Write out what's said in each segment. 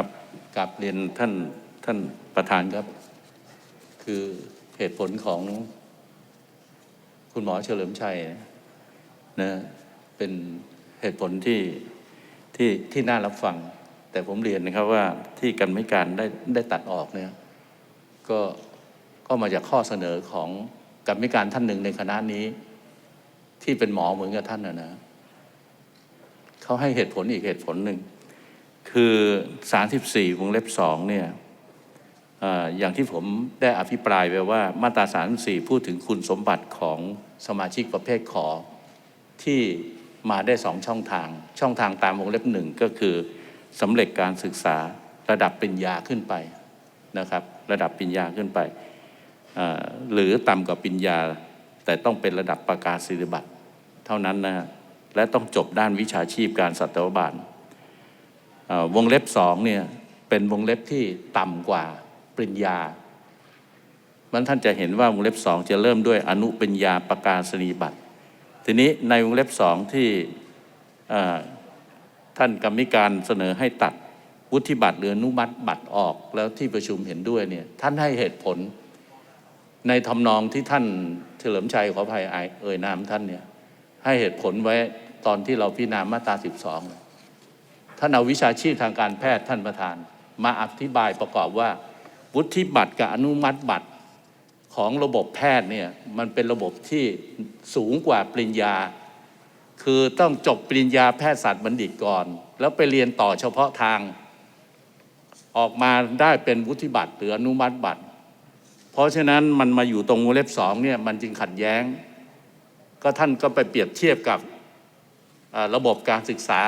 ครับกลับเรียนท่านท่านประธานครับ คือเหตุผลของคุณหมอเฉลิมชัยนะเป็นเหตุผลที่ที่ที่น่ารับฟัง แต่ผมเรียนนะครับว่าที่กรรมการได้ได้ตัดออกเนี่ยก็ก็มาจากข้อเสนอของกรรมการท่านหนึ่งในคณะนี้ ที่เป็นหมอเหมือนกับท่านนะนะเขาให้เหตุผลอีกเหตุผลหนึ่ง คือ 34 วงเล็บ2เนี่ยอย่างที่ผมได้อภิปรายไปว่ามาตรา 34 พูดถึงคุณสมบัติของสมาชิกประเภทขอ ที่มาได้สองช่องทาง ช่องทางตามวงเล็บหนึ่งก็คือสำเร็จการศึกษาระดับปริญญาขึ้นไปนะครับ ระดับปริญญาขึ้นไป หรือต่ำกว่าปริญญา แต่ต้องเป็นระดับประกาศศิริบัตรเท่านั้นนะฮะและต้องจบด้านวิชาชีพการสัตวบาล วงเล็บสองเนี่ยเป็นวงเล็บที่ต่ำกว่าปริญญามันท่านจะเห็นว่าวงเล็บสองจะเริ่มด้วยอนุปริญญาประกาศนียบัตร ทีนี้ในวงเล็บสองที่ท่านกรรมิการเสนอให้ตัดวุฒิบัตรหรืออนุมัติบัตรออกแล้วที่ประชุมเห็นด้วยเนี่ยท่านให้เหตุผลในทำนองที่ท่านเฉลิมชัยขออภัยอายเอ่ยนามท่านเนี่ยให้เหตุผลไว้ตอนที่เราพิจารณามาตรา 12 ท่านเอาวิชาชีพทางการแพทย์ท่านประธาน มาอธิบายประกอบว่า วุฒิบัตรกับอนุมัติบัตรของระบบแพทย์เนี่ยมันเป็นระบบที่สูงกว่าปริญญา คือต้องจบปริญญาแพทยศาสตร์บัณฑิตก่อน แล้วไปเรียนต่อเฉพาะทาง ออกมาได้เป็นวุฒิบัตรหรืออนุมัติบัตร เพราะฉะนั้นมันมาอยู่ตรงวงเล็บสองเนี่ยมันจึงขัดแย้ง ก็ท่านก็ไปเปรียบเทียบกับระบบการศึกษา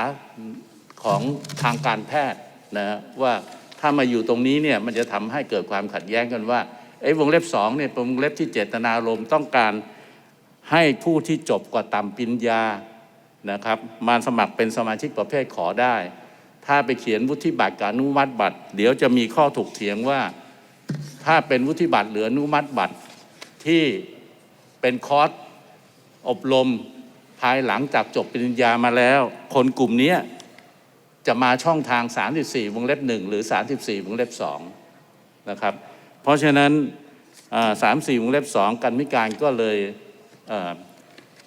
ของทางการแพทย์นะว่าถ้ามาอยู่ตรงนี้เนี่ยมันจะทำให้เกิดความขัดแย้งกันว่าไอ้วงเล็บสองเนี่ยเป็นวงเล็บที่เจตนารมณ์ต้องการให้ผู้ที่จบกว่าต่ำปริญญานะครับมาสมัครเป็นสมาชิกประเภทขอได้ ถ้าไปเขียนวุฒิบัตรกับอนุมัติบัตร เดี๋ยวจะมีข้อถกเถียงว่า ถ้าเป็นวุฒิบัตรเหรืออนุมัติบัตรที่เป็นคอร์สอบรมภายหลังจากจบปริญญามาแล้ว คนกลุ่มนี้ จะมาช่องทาง 34 วงเล็บ 1 หรือ 34 วงเล็บ2นะครับ เพราะฉะนั้น 34 วงเล็บ 2 กันมิการก็เลยเ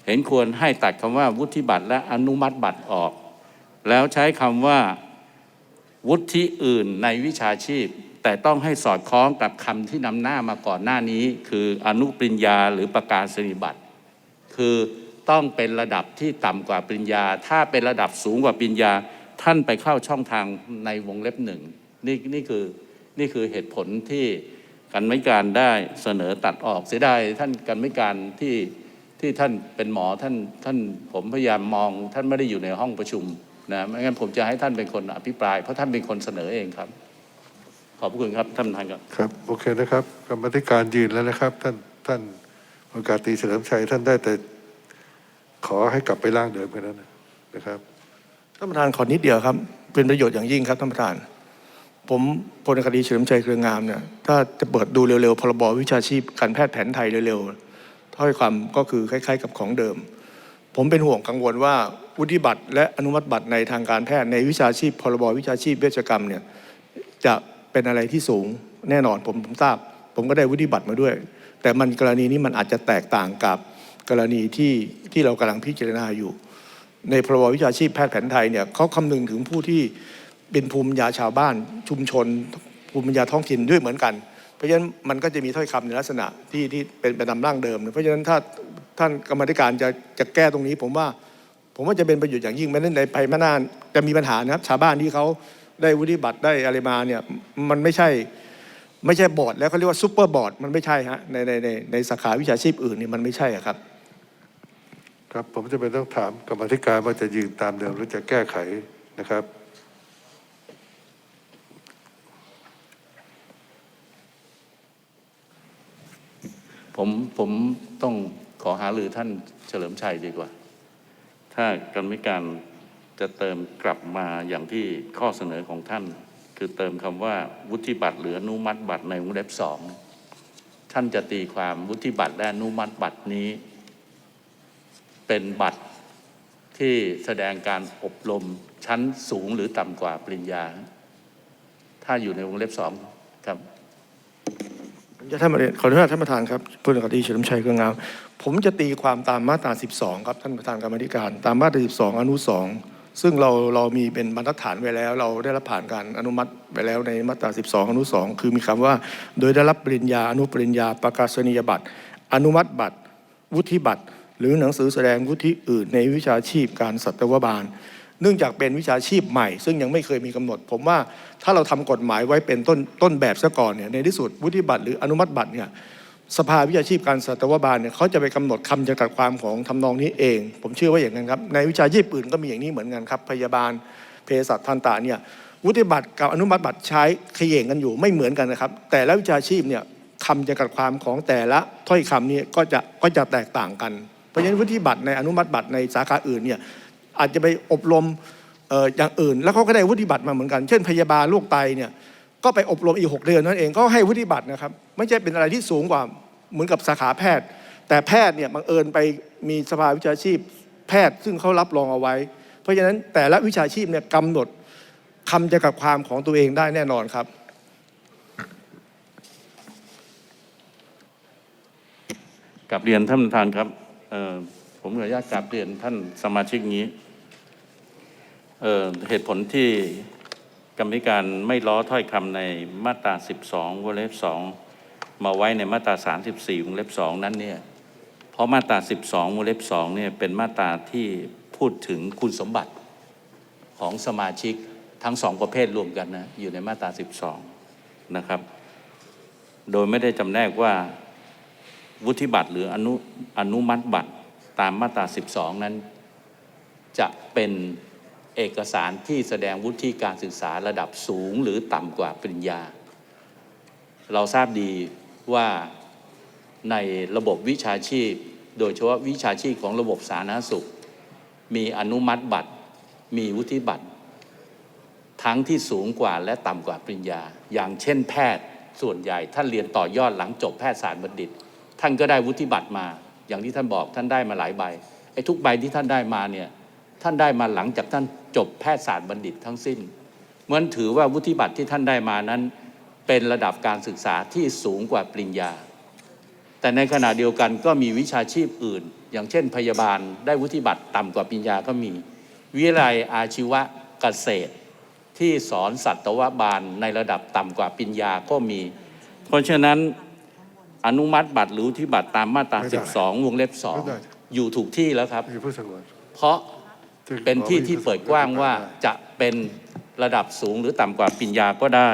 เห็นควรให้ตัดคำว่าวุฒิบัตรและอนุมัติบัตรออก แล้วใช้คำว่าวุฒิอื่นในวิชาชีพ แต่ต้องให้สอดคล้องกับคำที่นำหน้ามาก่อนหน้านี้ คืออนุปริญญาหรือประกาศนียบัตร คือต้องเป็นระดับที่ต่ำกว่าปริญญา ถ้าเป็นระดับสูงกว่าปริญญา ท่านไปเข้าช่องทางในวงเล็บหนึ่งนี่นี่คือนี่คือเหตุผลที่กันไม่การได้เสนอตัดออกเสียไดายท่านกันไม่การที่ที่ท่านเป็นหมอท่านท่านผมพยายามมอง ท่านไม่ได้อยู่ในห้องประชุมนะไม่งั้นผมจะให้ท่านเป็นคนอภิปราย เพราะท่านเป็นคนเสนอเองครับ ขอบพระคุณครับท่านประธานครับครับโอเคนะครับกรรมธิการยืนแล้วนะครับ ท่านท่านพลกาตีเฉลิมชัยท่านได้แต่ขอให้กลับไปร่างเดิมแค่นั้นนะครับ ท่านประธานขอนิดเดียวครับ เป็นประโยชน์อย่างยิ่งครับท่านประธาน ผมพลอากาศตรีเฉลิมชัยเครืองามเนี่ยถ้าจะเปิดดูเร็วๆพรบวิชาชีพการแพทย์แผนไทยเร็วๆถ้อยความก็คือคล้าย ๆ กับของเดิม ผมเป็นห่วงกังวลว่าวุฒิบัตรและอนุมัติบัตรในทางการแพทย์ในวิชาชีพพรบวิชาชีพเวชกรรมเนี่ยจะเป็นอะไรที่สูงแน่นอนผมผมทราบ ผมก็ได้วุฒิบัตรมาด้วย แต่มันกรณีนี้มันอาจจะแตกต่างกับกรณีที่ที่เรากำลังพิจารณาอยู่ ในพรบวิชาชีพแพทย์แผนไทยเนี่ยเขาคำนึงถึงผู้ที่เป็นภูมิปัญญาชาวบ้านชุมชน ภูมิปัญญาท้องถิ่นด้วยเหมือนกัน เพราะฉะนั้นมันก็จะมีถ้อยคำในลักษณะที่ที่เป็นไปตามร่างเดิม เพราะฉะนั้นถ้าท่านกรรมธิการจะจะแก้ตรงนี้ ผมว่าผมว่าจะเป็นประโยชน์อย่างยิ่งแม้ในภายภาคหน้าจะมีปัญหานะครับชาวบ้านที่เขาได้วุฒิบัตรได้อะไรมาเนี่ยมันไม่ใช่ไม่ใช่บอร์ดแล้วเขาเรียกว่าซูเปอร์บอร์ดมันไม่ใช่ฮะในในในในสาขาวิชาชีพอื่นนี่มันไม่ใช่ครับ ครับผมจะเป็นต้องถามกรรมธิการว่าจะยืนตามเดิมหรือจะแก้ไขนะครับผมผมต้องขอหารือท่านเฉลิมชัยดีกว่า ถ้ากรรมการจะเติมกลับมาอย่างที่ข้อเสนอของท่าน คือเติมคำว่าวุฒิบัตรหรืออนุมัติบัตรในวงเล็บสองท่านจะตีความวุฒิบัตรและอนุมัติบัตรนี้ เป็นบัตรที่แสดงการอบรมชั้นสูงหรือต่ำกว่าปริญญา ถ้าอยู่ในวงเล็บสองครับจะท่านประธานขออนุญาตท่านประธานครับผู้นำคดีเฉลิมชัยเครืองาม ผมจะตีความตามมาตรา 12 ครับท่านประธานกรรมธิการ ตามมาตรา 12 อนุ 2 ซึ่งเราเรามีเป็นบรรทัดฐานไว้แล้ว เราได้รับผ่านการอนุมัติไปแล้วในมาตรา 12 อนุ 2 คือมีคำว่า โดยได้รับปริญญาอนุปริญญาประกาศนียบัตร อนุมัติบัตร วุฒิบัตร หรือหนังสือแสดงวุฒิอื่นในวิชาชีพการสัตวบาล เนื่องจากเป็นวิชาชีพใหม่ ซึ่งยังไม่เคยมีกำหนด ผมว่าถ้าเราทำกฎหมายไว้เป็นต้นต้นแบบซะก่อนเนี่ยในที่สุดวุฒิบัตรหรืออนุมัติบัตรเนี่ยสภาวิชาชีพการสัตวบาลเนี่ยเขาจะไปกำหนดคำจำกัดความของทำนองนี้เอง ผมเชื่อว่าอย่างนั้นครับในวิชาชีพอื่นก็มีอย่างนี้เหมือนกันครับพยาบาลเภสัชทันตะเนี่ยวุฒิบัตรกับอนุมัติบัตรใช้เขย่งกันอยู่ไม่เหมือนกันนะครับ แต่ละวิชาชีพเนี่ยคำจำกัดความของแต่ละถ้อยคำนี้ก็จะก็จะแตกต่างกัน เพราะฉะนั้นวุฒิบัตรในอนุมัติบัตรในสาขาอื่นเนี่ยอาจจะไปอบรมอย่างอื่น แล้วเขาก็ได้วุฒิบัตรมาเหมือนกัน เช่นพยาบาลโรคไตเนี่ยก็ไปอบรมอีกหกเดือนนั่นเองก็ให้วุฒิบัตรนะครับไม่ใช่เป็นอะไรที่สูงกว่าเหมือนกับสาขาแพทย์ แต่แพทย์เนี่ยบังเอิญไปมีสภาวิชาชีพแพทย์ซึ่งเขารับรองเอาไว้ เพราะฉะนั้นแต่ละวิชาชีพเนี่ยกำหนดคำจำกัดความของตัวเองได้แน่นอนครับ กับเรียนท่านประธานครับ ผมขออนุญาตกราบเรียนท่านสมาชิกนี้เอ่อเหตุผลที่กรรมธิการไม่ล้อถ้อยคำในมาตรา 12 วงเล็บ 2 มาไว้ในมาตรา 34 วงเล็บ 2 นั้นเนี่ย เพราะมาตรา 12 วงเล็บ 2 เนี่ยเป็นมาตราที่พูดถึงคุณสมบัติของสมาชิกทั้งสองประเภทรวมกันนะ อยู่ในมาตรา 12 นะครับ โดยไม่ได้จำแนกว่า วุฒิบัตรหรืออนุอนุมัติบัตรตามมาตรา 12 นั้น จะเป็นเอกสารที่แสดงวุฒิการศึกษาระดับสูงหรือต่ำกว่าปริญญา เราทราบดีว่าในระบบวิชาชีพ โดยเฉพาะวิชาชีพของระบบสาธารณสุข มีอนุมัติบัตร มีวุฒิบัตร ทั้งที่สูงกว่าและต่ำกว่าปริญญา อย่างเช่นแพทย์ส่วนใหญ่ท่านเรียนต่อยอดหลังจบแพทยศาสตร์บัณฑิต ท่านก็ได้วุฒิบัตรมา อย่างที่ท่านบอกท่านได้มาหลายใบไอ้ทุกใบที่ท่านได้มาเนี่ยท่านได้มาหลังจากท่านจบแพทยศาสตร์บัณฑิตทั้งสิ้นเหมือนถือว่าวุฒิบัตรที่ท่านได้มานั้น เป็นระดับการศึกษาที่สูงกว่าปริญญา แต่ในขณะเดียวกันก็มีวิชาชีพอื่น อย่างเช่น พยาบาลได้วุฒิบัตรต่ำกว่าปริญญาก็มี วิทยาลัยอาชีวะเกษตร ที่สอนสัตวบาลในระดับต่ำกว่าปริญญาก็มี เพราะฉะนั้น อนุมัติบัตรหรือวุฒิบัตรตามมาตราไม่ได้12 วงเล็บไม่ได้2อยู่ถูกที่แล้วครับมีผู้สงวนเพราะซึ่งเป็นที่ที่เปิดกว้างว่าได้จะเป็นระดับสูงหรือต่ำกว่าปริญญาก็ได้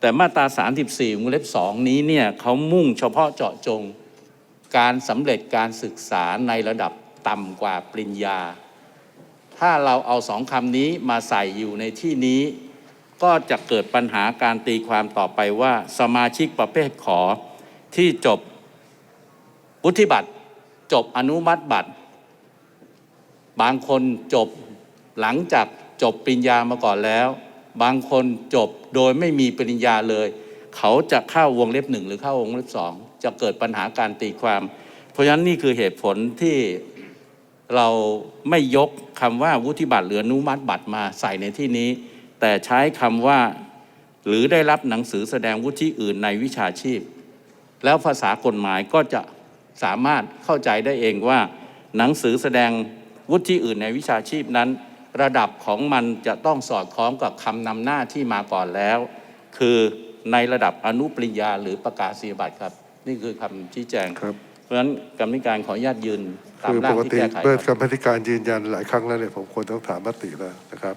แต่มาตรา 34 วงเล็บ 2 นี้เนี่ยเขามุ่งเฉพาะเจาะจงการสำเร็จการศึกษาในระดับต่ำกว่าปริญญา ถ้าเราเอาสองคำนี้มาใส่อยู่ในที่นี้ ก็จะเกิดปัญหาการตีความต่อไปว่าสมาชิกประเภทขอ ที่จบวุฒิบัตร จบอนุมัติบัตร บางคนจบหลังจากจบปริญญามาก่อนแล้ว บางคนจบโดยไม่มีปริญญาเลย เขาจะเข้าวงเล็บหนึ่งหรือเข้าวงเล็บสองจะเกิดปัญหาการตีความ เพราะฉะนั้นนี่คือเหตุผลที่เราไม่ยกคำว่าวุฒิบัตรหรืออนุมัติบัตรมาใส่ในที่นี้ แต่ใช้คำว่า หรือได้รับหนังสือแสดงวุฒิอื่นในวิชาชีพ แล้วภาษากฎหมายก็จะสามารถเข้าใจได้เองว่า หนังสือแสดงวุฒิอื่นในวิชาชีพนั้น ระดับของมันจะต้องสอดคล้องกับคำนำหน้าที่มาก่อนแล้ว คือในระดับอนุปริญญาหรือประกาศนียบัตรครับ นี่คือคำชี้แจงครับเพราะฉะนั้นกรรมธิการขออนุญาตยืนตามคือร่าปงกที่ติแก้ไขเมื่อคกรรับรมธิการยืนยันหลายครั้งแล้วเนี่ยผมควรต้องถามมติแล้วนะครับ